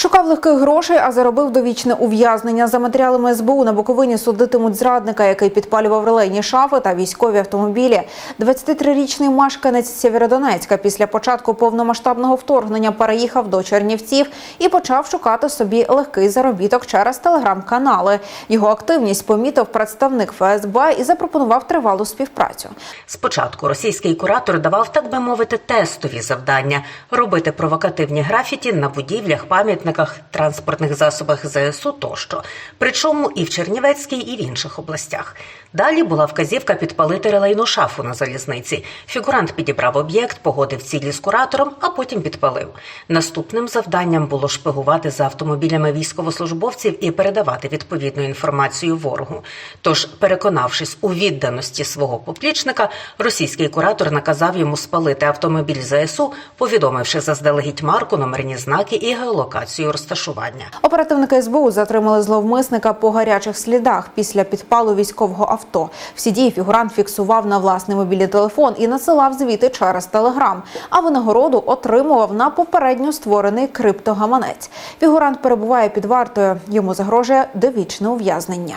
Шукав легких грошей, а заробив довічне ув'язнення. За матеріалами СБУ на Буковині судитимуть зрадника, який підпалював релейні шафи та військові автомобілі. 23-річний мешканець Сєвєродонецька після початку повномасштабного вторгнення переїхав до Чернівців і почав шукати собі легкий заробіток через телеграм-канали. Його активність помітив представник ФСБ і запропонував тривалу співпрацю. Спочатку російський куратор давав, так би мовити, тестові завдання робити провокативні графіті на будівлях, пам'ятниках, транспортних засобах ЗСУ тощо. Причому і в Чернівецькій, і в інших областях. Далі була вказівка підпалити релейну шафу на залізниці. Фігурант підібрав об'єкт, погодив цілі з куратором, а потім підпалив. Наступним завданням було шпигувати за автомобілями військовослужбовців і передавати відповідну інформацію ворогу. Тож, переконавшись у відданості свого поплічника, російський куратор наказав йому спалити автомобіль ЗСУ, повідомивши заздалегідь марку, номерні знаки і геолокацію розташування. Оперативники СБУ затримали зловмисника по гарячих слідах після підпалу військового авто. Всі дії фігурант фіксував на власний мобільний телефон і насилав звіти через телеграм. А винагороду отримував на попередньо створений криптогаманець. Фігурант перебуває під вартою. Йому загрожує довічне ув'язнення.